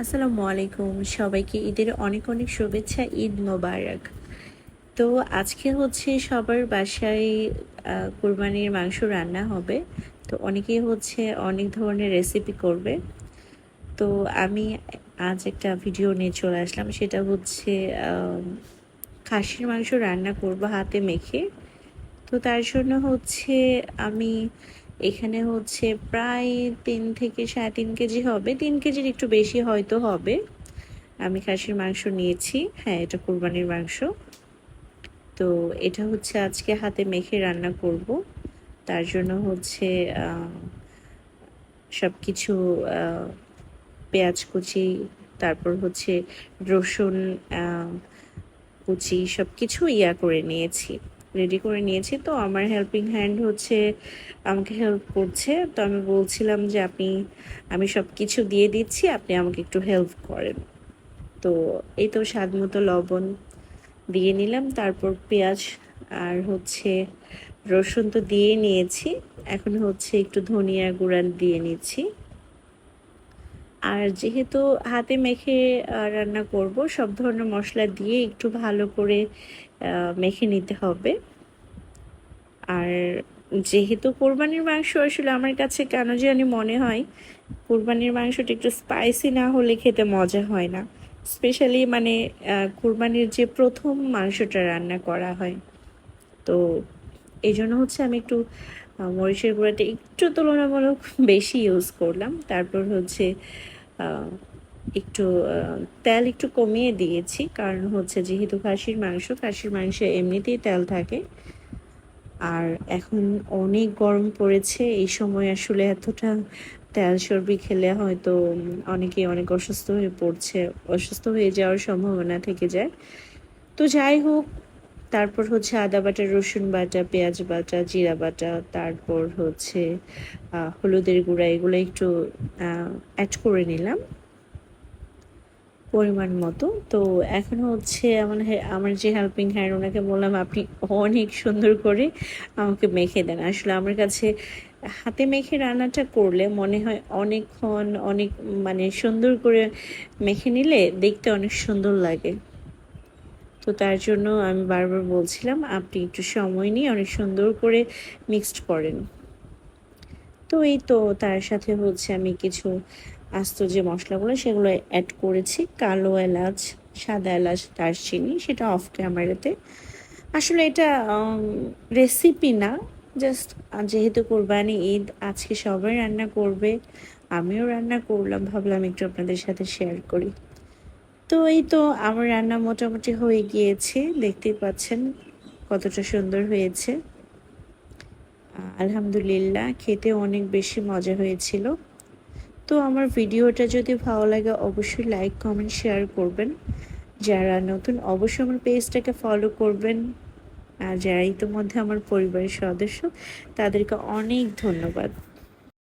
আসসালামু আলাইকুম। সবাইকে ঈদের অনেক অনেক শুভেচ্ছা, ঈদ মোবারক। তো আজকে হচ্ছে সবার বাসায় কোরবানির মাংস রান্না হবে। তো অনেকেই হচ্ছে অনেক ধরনের রেসিপি করবে। তো আমি আজ একটা ভিডিও নিয়ে চলে আসলাম। সেটা হচ্ছে খাসির মাংস রান্না করব হাতে মেখে। তো তার জন্য হচ্ছে আমি এখানে হচ্ছে প্রায় তিন থেকে সাড়ে তিন কেজি হবে। তিন কেজির একটু বেশি হয়তো হবে। আমি খাসির মাংস নিয়েছি। হ্যাঁ এটা কোরবানির মাংস। তো এটা হচ্ছে আজকে হাতে মেখে রান্না করব। তার জন্য হচ্ছে সব কিছু পেঁয়াজ কুচি, তারপর হচ্ছে রসুন কুচি সব কিছু ইয়া করে নিয়েছি। রেডি করে নিয়েছি। তো আমার হেল্পিং হ্যান্ড হচ্ছে, আমাকে হেল্প করছে। তো আমি বলছিলাম যে আপনি, আমি সব কিছু দিয়ে দিচ্ছি, আপনি আমাকে একটু হেল্প করেন। তো এই তো স্বাদ মতো লবণ দিয়ে নিলাম। তারপর পেঁয়াজ আর হচ্ছে রসুন তো দিয়ে নিয়েছি। এখন হচ্ছে একটু ধনিয়া গুঁড়া দিয়ে নিচ্ছি। আর যেহেতু হাতে মেখে রান্না করব, সব ধরনের মশলা দিয়ে একটু ভালো করে মেখে নিতে হবে। আর যেহেতু কোরবানির মাংস, আসলে আমার কাছে কেন জানি মনে হয়, কোরবানির মাংসটা একটু স্পাইসি না হলে খেতে মজা হয় না। স্পেশালি মানে কোরবানির যে প্রথম মাংসটা রান্না করা হয়। তো এই জন্য হচ্ছে আমি একটু মরিচের গুঁড়াটা একটু তুলনামূলক বেশি ইউজ করলাম। তারপর হচ্ছে একটু তেল একটু কমিয়ে দিয়েছি। কারণ হচ্ছে যেহেতু খাসির মাংস, খাসির মাংসে এমনিতেই তেল থাকে। আর এখন অনেক গরম পড়েছে। এই সময় আসলে এতটা তেল সর্বি খেলে হয়তো অনেকে অনেক অসুস্থ হয়ে পড়ছে। অসুস্থ হয়ে যাওয়ার সম্ভাবনা থেকে যায়। তো যাই হোক তারপর হচ্ছে আদা বাটা, রসুন বাটা, পেঁয়াজ বাটা, জিরা বাটা, তারপর হচ্ছে হলুদের গুঁড়া, এগুলো একটু অ্যাড করে নিলাম পরিমাণ মতো। তো এখন হচ্ছে আমার আমার যে হেল্পিং হ্যান্ড ওনাকে বললাম, আপনি অনেক সুন্দর করে আমাকে মেখে দেন। আসলে আমার কাছে হাতে মেখে রান্নাটা করলে মনে হয় অনেকক্ষণ অনেক মানে সুন্দর করে মেখে নিলে দেখতে অনেক সুন্দর লাগে। তো তার জন্য আমি বারবার বলছিলাম, আপনি একটু সময় নিয়ে অনেক সুন্দর করে মিক্সড করেন। তো এই তো তার সাথে হচ্ছে আমি কিছু আস্ত যে মশলাগুলো সেগুলো অ্যাড করেছি, কালো এলাচ, সাদা এলাচ, দারচিনি, সেটা অফ ক্যামেরাতে আসলে এটা রেসিপি না জাস্ট যেহেতু কোরবানি ঈদ, আজকে সবাই রান্না করবে, আমিও রান্না করলাম, ভাবলাম একটু আপনাদের সাথে শেয়ার করি। তো এই তো আমার রান্না মোটামুটি হয়ে গিয়েছে। দেখতেই পাচ্ছেন কতটা সুন্দর হয়েছে। আলহামদুলিল্লাহ, খেতে অনেক বেশি মজা হয়েছিল। তো আমার ভিডিওটা যদি ভালো লাগে, অবশ্যই লাইক, কমেন্ট, শেয়ার করবেন। যারা নতুন, অবশ্যই আমার পেজটাকে ফলো করবেন। আর যারা ইতিমধ্যে আমার পরিবারের সদস্য, তাদেরকে অনেক ধন্যবাদ।